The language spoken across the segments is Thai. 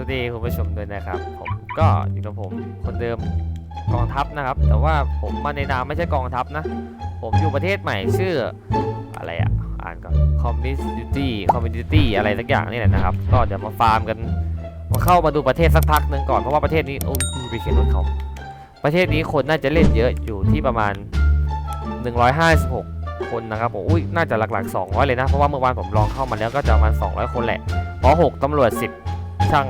วัสดีคุณผู้ชมด้วยนะครับ ผมก็อยู่กับผมคนเดิมกองทัพนะครับ แต่ว่าผมมาในนามไม่ใช่กองทัพนะ ผมอยู่ประเทศใหม่ชื่ออะไรอะอ่านก่อน community community อะไรสักอย่างนี่แหละนะครับ ก็เดี๋ยวมาฟาร์มกันมาเข้ามาดูประเทศสักพักหนึ่งก่อนเพราะว่าประเทศนี้โอ้ยไปเขียนรถเขาประเทศนี้คนน่าจะเล่นเยอะอยู่ที่ประมาณ 156 คนนะครับผมอุ้ยน่าจะหลักๆ 200 เลยนะ เพราะว่าเมื่อวานผมลองเข้ามาแล้วก็จะประมาณ 200 คนแหละเพราะ6ตำรวจ 10 ช่าง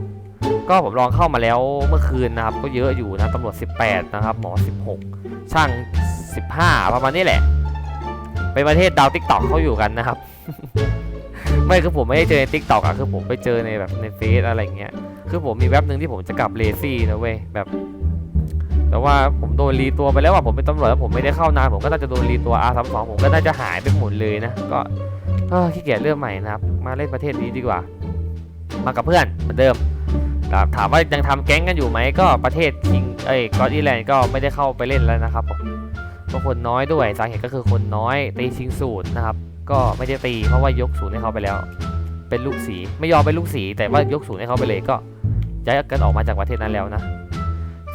9 ก็ผมลองเข้ามาแล้วเมื่อคืนนะครับ ก็เยอะอยู่นะตำรวจ 18 นะครับหมอ 16 ช่าง 15 ประมาณนี้แหละ เป็นประเทศดาวติ๊กตอกเขาอยู่กันนะครับ ไม่คือผมไม่ได้เจอในติ๊กตอกอะคือผมไปเจอในแบบในเฟซอะไรเงี้ย คือผมมีแว็บหนึ่งที่ผมจะกลับเลซี่นะเว้ยแบบแต่ว่าผมโดนรีตัวไปแล้วว่าผมเป็นตำรวจแล้วผมไม่ได้เข้านานผมก็น่าจะโดนรีตัว R32 ผมก็น่าจะหายไปหมดเลยนะ ก็ขี้เกียจเรื่องใหม่นะครับ มาเล่นประเทศนี้ดีกว่า มากับเพื่อนเหมือนเดิมถามว่ายังทำแก๊งกันอยู่ไหมก็ประเทศคิงเอ้ยกอตอีแลนด์ก็ไม่ได้เข้าไปเล่นแล้วนะครับผมก็คนน้อยด้วยสาเหตุก็คือคนน้อยตีชิงสูตรนะครับ ก็ไม่ได้ตีเพราะว่ายกศูนย์ให้เขาไปแล้ว เป็นลูกสีไม่ยอมเป็นลูกสี แต่ว่ายกศูนย์ให้เขาไปเลยก็ย้ายกันออกมาจากประเทศนั้นแล้วนะ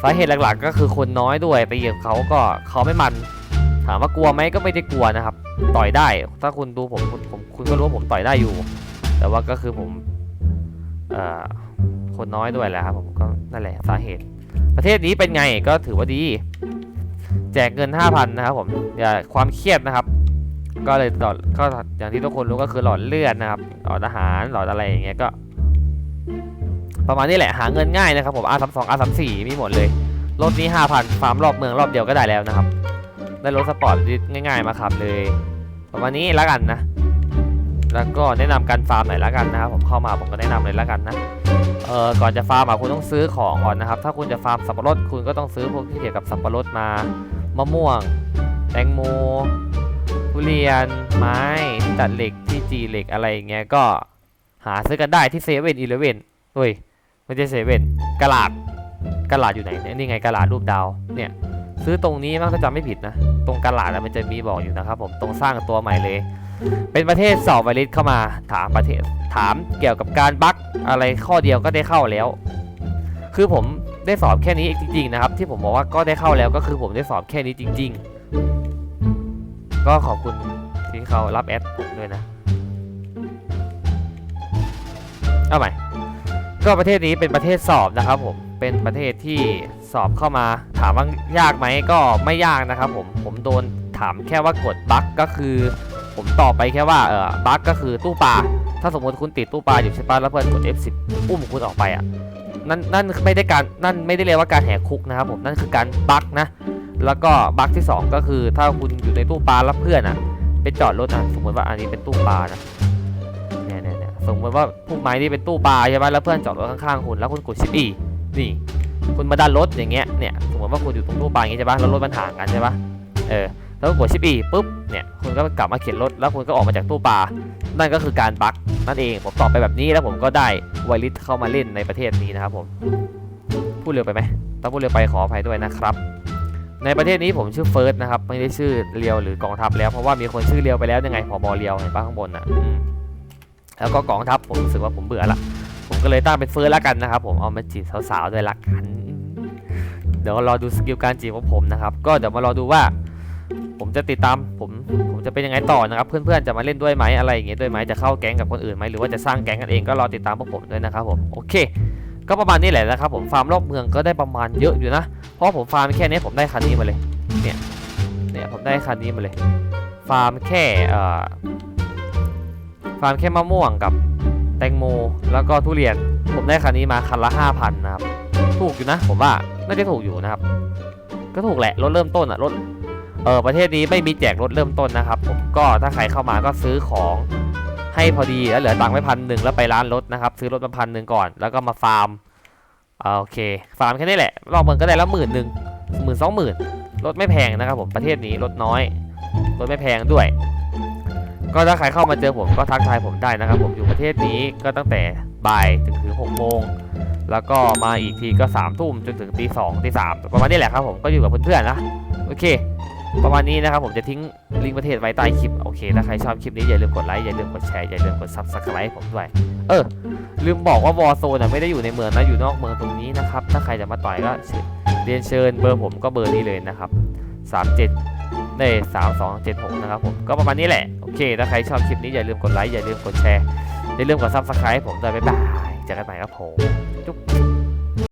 สาเหตุหลักๆ ก็คือคนน้อยด้วยตีกับเขาก็เขาไม่มัน ถามว่ากลัวไหมก็ไม่ได้กลัวนะครับ ต่อยได้ ถ้าคุณดูผมคุณผมคุณก็รู้ว่าผมต่อยได้อยู่ แต่ว่าก็คือผม คนน้อยด้วยแหละครับผมก็นั่นแหละสาเหตุ ประเทศนี้เป็นไงก็ถือว่าดี แจกเงิน 5,000 นะครับผมอย่าความเครียดนะครับ ก็เลยหลอดก็อย่างที่ทุกคนรู้ก็คือหลอดเลือดนะครับหลอดอาหารหลอดอะไรอย่างเงี้ยก็ ประมาณนี้แหละหาเงินง่ายนะครับผม R32 R34 มีหมดเลยรถนี้ 5,000 ฟาร์มรอบเมืองรอบเดียวก็ได้แล้วนะครับ ได้รถสปอร์ตง่ายๆมาขับเลย ประมาณนี้แล้วกันนะ แล้วก็แนะนำการฟาร์มหน่อยแล้วกันนะครับผมเข้ามาผมก็แนะนำเลยแล้วกันนะเอ่อก่อนจะฟาร์มอะคุณต้องซื้อของก่อนนะครับ ถ้าคุณจะฟาร์มสับปะรดคุณก็ต้องซื้อพวกที่เกี่ยวกับสับปะรดมามะม่วง แตงโมทุเรียน ไม้ที่ตัดเหล็กที่จีเหล็กอะไรอย่างเงี้ยก็หาซื้อกันได้ที่เซเว่นอีเลเว่นเฮ้ยไม่ใช่เซเว่นกระลาดกระลาดอยู่ไหนเนี่ยนี่ไงกระลาดรูปดาวเนี่ย ซื้อตรงนี้มั้งถ้าจำไม่ผิดนะ ตรงกระลาดมันจะมีบอกอยู่นะครับผมตรงสร้างตัวใหม่เลย เป็นประเทศสอบไวริสเข้ามาถามประเทศถามเกี่ยวกับการบั๊กอะไรข้อเดียวก็ได้เข้าแล้ว คือผมได้สอบแค่นี้จริงๆนะครับ ที่ผมบอกว่าก็ได้เข้าแล้วก็คือผมได้สอบแค่นี้จริง ๆ ก็ขอบคุณที่เขารับแอดผมด้วยนะเอาใหม่ก็ประเทศนี้เป็นประเทศสอบนะครับผมเป็นประเทศที่ สอบเข้ามา ถามว่ายากไหมก็ไม่ยากนะครับผมผมโดนถามแค่ว่ากดบั๊กก็คือ ผมตอบไปแค่ว่าเออบั๊กก็คือตู้ปลาถ้าสมมติคุณติดตู้ปลาอยู่ใช่ปะแล้วเพื่อนกด F10 อุ้มคุณออกไปอะนั่นนั่นไม่ได้การนั่นไม่ได้เรียกว่าการแหกคุกนะครับผมนั่นคือการบั๊กนะ แล้วก็บั๊กที่สองก็คือถ้าคุณอยู่ในตู้ปลาแล้วเพื่อนอะไปจอดรถอะสมมติว่าอันนี้เป็นตู้ปลานะเนี่ยเนี่ยสมมติว่าพวกไม้ที่เป็นตู้ปลาใช่ไหมแล้วเพื่อนจอดรถข้างๆคุณแล้วคุณกดชิปอีนี่ คุณมาดันรถอย่างเงี้ยเนี่ยสมมติว่าคุณอยู่ตรงตู้ปลาอย่างงี้ใช่ปะแล้วรถมันห่างกันใช่ปะเออแล้วกดชิปอีปุ๊บเนี่ยคุณก็กลับมาเข็นรถแล้วคุณก็ออกมาจากตู้ปลานั่นก็คือการบั๊กนั่นเองผมตอบไปแบบนี้แล้วผมก็ได้ไวริสเข้ามาเล่นในประเทศนี้นะครับผมพูดเร็วไปไหมถ้าพูดเร็วไปขออภัยด้วยนะครับ ในประเทศนี้ผมชื่อเฟิร์สนะครับไม่ได้ชื่อเรียวหรือกองทัพแล้วเพราะว่ามีคนชื่อเรียวไปแล้วยังไงพอบอเรียวเห็นปะข้างบนอะแล้วก็กองทัพผมรู้สึกว่าผมเบื่อละ ผมก็เลยตั้งเป็นเฟิร์สแล้วกันนะครับผมเอามาจีบสาวๆด้วยละกัน เดี๋ยวรอดูสกิลการจีบของผมนะครับ ก็เดี๋ยวมารอดูว่า ผมจะติดตามผมผมจะเป็นยังไงต่อนะครับ เพื่อนๆจะมาเล่นด้วยไหมอะไรอย่างเงี้ยด้วยไหมจะเข้าแก๊งกับคนอื่นไหมหรือว่าจะสร้างแก๊งกันเองก็รอติดตามพวกผมด้วยนะครับผมโอเค ก็ประมาณนี้แหละนะครับผมฟาร์มรอบเมืองก็ได้ประมาณเยอะอยู่นะ เพราะผมฟาร์มแค่นี้ผมได้คันนี้มาเลยเนี่ยเนี่ยผมได้คันนี้มาเลย ฟาร์มแค่เอ่อฟาร์มแค่มะม่วงกับ แตงโม แล้วก็ทุเรียน ผมได้คันนี้มาคันละ5,000นะครับ ถูกอยู่นะ ผมว่า น่าจะถูกอยู่นะครับ ก็ถูกแหละ รถเริ่มต้นอะรถ เออประเทศนี้ไม่มีแจกรถเริ่มต้นนะครับ ผม ก็ถ้าใครเข้ามาก็ซื้อของให้พอดี แล้วเหลือตังค์ไว้พันหนึ่งแล้วไปร้านรถนะครับ ซื้อรถมาพันหนึ่งก่อน แล้วก็มาฟาร์มโอเค ฟาร์มแค่นี้แหละ รอบเมืองก็ได้แล้วหมื่นหนึ่งหมื่นสองหมื่นรถไม่แพงนะครับผม ประเทศนี้รถน้อย รถไม่แพงด้วย ก็ถ้าใครเข้ามาเจอผมก็ทักทายผมได้นะครับ ผมอยู่ประเทศนี้ก็ตั้งแต่บ่ายถึงถึงหกโมงแล้วก็มาอีกทีก็สามทุ่มจนถึงตีสองตีสามประมาณนี้แหละครับผมก็อยู่กับเพื่อนๆนะโอเค ประมาณนี้นะครับผมจะทิ้งลิงก์ประเทศไว้ใต้คลิปโอเคถ้าใครชอบคลิปนี้อย่าลืมกดไลค์อย่าลืมกดแชร์อย่าลืมกด subscribe ให้ผมด้วย เออ ลืมบอกว่าวอ r z โซนไม่ได้อยู่ในเมืองนะอยู่นอกเมืองตรงนี้นะครับถ้าใครจะมาต่อยก็เชิญเรียนเชิญเบอร์ผมก็เบอร์นี้เลยนะครับ 37 ได้3276 นะครับผมก็ประมาณนี้แหละ โอเค ถ้าใครชอบคลิปนี้อย่าลืมกดไลค์อย่าลืมกดแชร์อย่าลืมกด subscribe ให้ผมด้วยบ๊ายบายเจอกันใหม่ครับผมจุ๊บ